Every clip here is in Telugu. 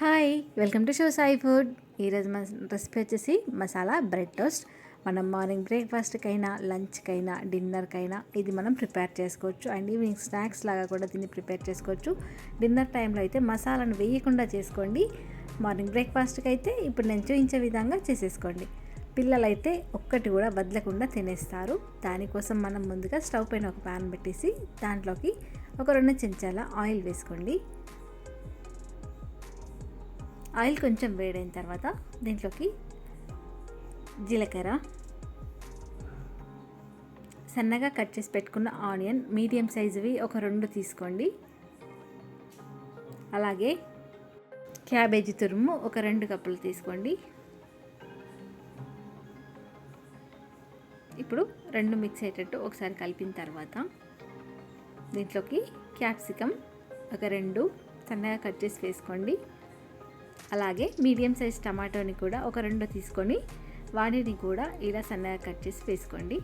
Hi welcome to show Sai food. ఈరోజు మన రెసిపీ వచ్చేసి మసాలా బ్రెడ్ టోస్ట్. మనం మార్నింగ్ బ్రేక్ఫాస్ట్కైనా లంచ్కైనా డిన్నర్కైనా ఇది మనం ప్రిపేర్ చేసుకోవచ్చు. అండ్ ఈవినింగ్ స్నాక్స్ లాగా కూడా దీన్ని ప్రిపేర్ చేసుకోవచ్చు. డిన్నర్ టైంలో అయితే మసాలాను వేయకుండా చేసుకోండి. మార్నింగ్ బ్రేక్ఫాస్ట్కి అయితే ఇప్పుడు నేను చూపించే విధంగా చేసేసుకోండి. పిల్లలైతే ఒక్కటి కూడా వదలకుండా తినేస్తారు. దానికోసం మనం ముందుగా స్టవ్ పైన ఒక ప్యాన్ పెట్టేసి దాంట్లోకి ఒక రెండు చెంచాల ఆయిల్ వేసుకోండి. ఆయిల్ కొంచెం వేడైన తర్వాత దీంట్లోకి జీలకర్ర. సన్నగా కట్ చేసి పెట్టుకున్న ఆనియన్ మీడియం సైజువి ఒక రెండు తీసుకోండి. అలాగే క్యాబేజీ తురుము ఒక రెండు కప్పులు తీసుకోండి. ఇప్పుడు రెండు మిక్స్ అయ్యేటట్టు ఒకసారి కలిపిన తర్వాత దీంట్లోకి క్యాప్సికమ్ ఒక రెండు సన్నగా కట్ చేసి వేసుకోండి. అలాగే మీడియం సైజ్ టమాటోని కూడా ఒక రెండు తీసుకొని వాటిని కూడా ఇలా సన్నగా కట్ చేసి వేసుకోండి.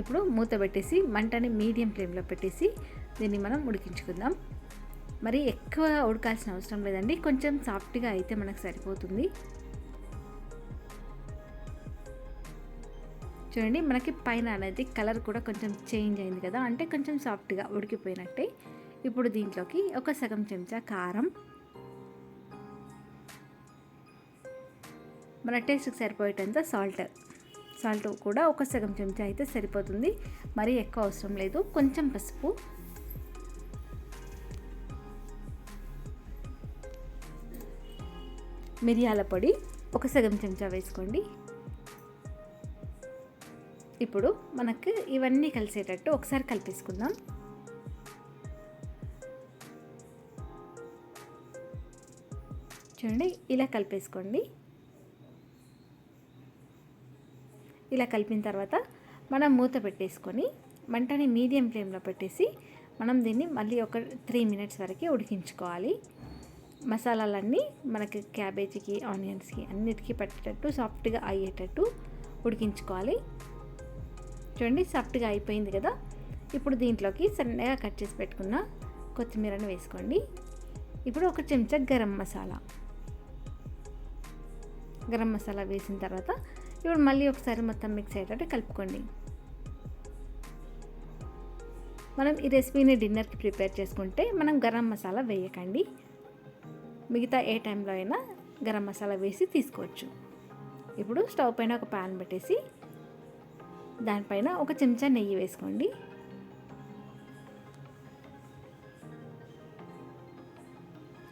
ఇప్పుడు మూత పెట్టేసి మంటని మీడియం ఫ్లేమ్లో పెట్టేసి దీన్ని మనం ఉడికించుకుందాం. మరి ఎక్కువ ఉడకాల్సిన అవసరం లేదండి కొంచెం సాఫ్ట్గా అయితే మనకు సరిపోతుంది. చూడండి మనకి పైన అనేది కలర్ కూడా కొంచెం చేంజ్ అయింది కదా అంటే కొంచెం సాఫ్ట్గా ఉడికిపోయినట్టే. ఇప్పుడు దీంట్లోకి ఒక సగం చెంచా కారం. మన టేస్ట్కి సరిపోయేటంత సాల్ట్. సాల్ట్ కూడా ఒక సగం చెంచా అయితే సరిపోతుంది. మరీ ఎక్కువ అవసరం లేదు. కొంచెం పసుపు. మిరియాల పొడి ఒక సగం చెంచా వేసుకోండి. ఇప్పుడు మనకు ఇవన్నీ కలిసేటట్టు ఒకసారి కలిపేసుకుందాం. చూడండి ఇలా కలిపేసుకోండి. ఇలా కలిపిన తర్వాత మనం మూత పెట్టేసుకొని మంటని మీడియం ఫ్లేమ్లో పెట్టేసి మనం దీన్ని మళ్ళీ ఒక త్రీ మినిట్స్ వరకు ఉడికించుకోవాలి. మసాలాలన్నీ మనకి క్యాబేజీకి ఆనియన్స్కి అన్నిటికీ పట్టేటట్టు సాఫ్ట్గా అయ్యేటట్టు ఉడికించుకోవాలి. చూడండి సాఫ్ట్గా అయిపోయింది కదా. ఇప్పుడు దీంట్లోకి సన్నగా కట్ చేసి పెట్టుకున్న కొత్తిమీరను వేసుకోండి. ఇప్పుడు ఒక చెంచా గరం మసాలా. గరం మసాలా వేసిన తర్వాత ఇప్పుడు మళ్ళీ ఒకసారి మొత్తం మిక్స్ అయ్యేటట్టు కలుపుకోండి. మనం ఈ రెసిపీని డిన్నర్కి ప్రిపేర్ చేసుకుంటే మనం గరం మసాలా వేయకండి. మిగతా ఏ టైంలో అయినా గరం మసాలా వేసి తీసుకోవచ్చు. ఇప్పుడు స్టవ్ పైన ఒక ప్యాన్ పెట్టేసి దానిపైన ఒక చెంచా నెయ్యి వేసుకోండి.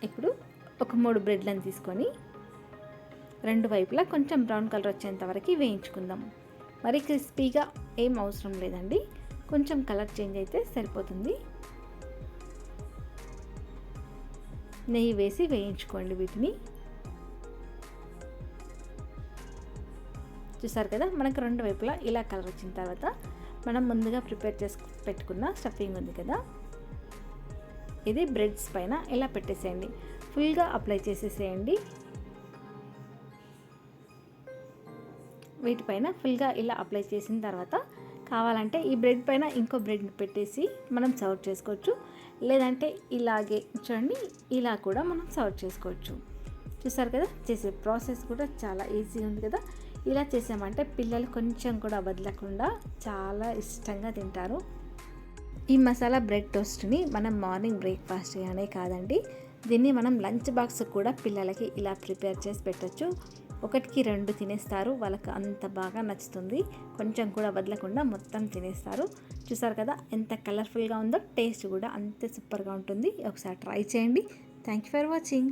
ఇప్పుడు ఒక మూడు బ్రెడ్లను తీసుకొని రెండు వైపులా కొంచెం బ్రౌన్ కలర్ వచ్చేంత వరకు వేయించుకుందాం. మరి క్రిస్పీగా ఏం అవసరం లేదండి. కొంచెం కలర్ చేంజ్ అయితే సరిపోతుంది. నెయ్యి వేసి వేయించుకోండి వీటిని. చూసారు కదా మనకు రెండు వైపులా ఇలా కలర్ వచ్చిన తర్వాత మనం ముందుగా ప్రిపేర్ చేసి పెట్టుకున్న స్టఫింగ్ ఉంది కదా. ఇది బ్రెడ్స్ పైన ఇలా పెట్టేసేయండి. ఫుల్గా అప్లై చేసేసేయండి. వీటిపైన ఫుల్గా ఇలా అప్లై చేసిన తర్వాత కావాలంటే ఈ బ్రెడ్ పైన ఇంకో బ్రెడ్ పెట్టేసి మనం సర్వ్ చేసుకోవచ్చు. లేదంటే ఇలాగే చూడండి ఇలా కూడా మనం సర్వ్ చేసుకోవచ్చు. చూసారు కదా? చేసే ప్రాసెస్ కూడా చాలా ఈజీ ఉంది కదా? ఇలా చేసామంటే పిల్లలు కొంచెం కూడా వదలకుండా చాలా ఇష్టంగా తింటారు. ఈ మసాలా బ్రెడ్ టోస్ట్ని మనం మార్నింగ్ బ్రేక్ఫాస్ట్ అనే కాదండి దీన్ని మనం లంచ్ బాక్స్ కూడా పిల్లలకి ఇలా ప్రిపేర్ చేసి పెట్టచ్చు. ఒకటికి రెండు తినేస్తారు. వాళ్ళకి అంత బాగా నచ్చుతుంది. కొంచెం కూడా వదలకుండా మొత్తం తినేస్తారు. చూసారు కదా ఎంత కలర్ఫుల్గా ఉందో టేస్ట్ కూడా అంతే సూపర్గా ఉంటుంది. ఒకసారి ట్రై చేయండి. Thank you for watching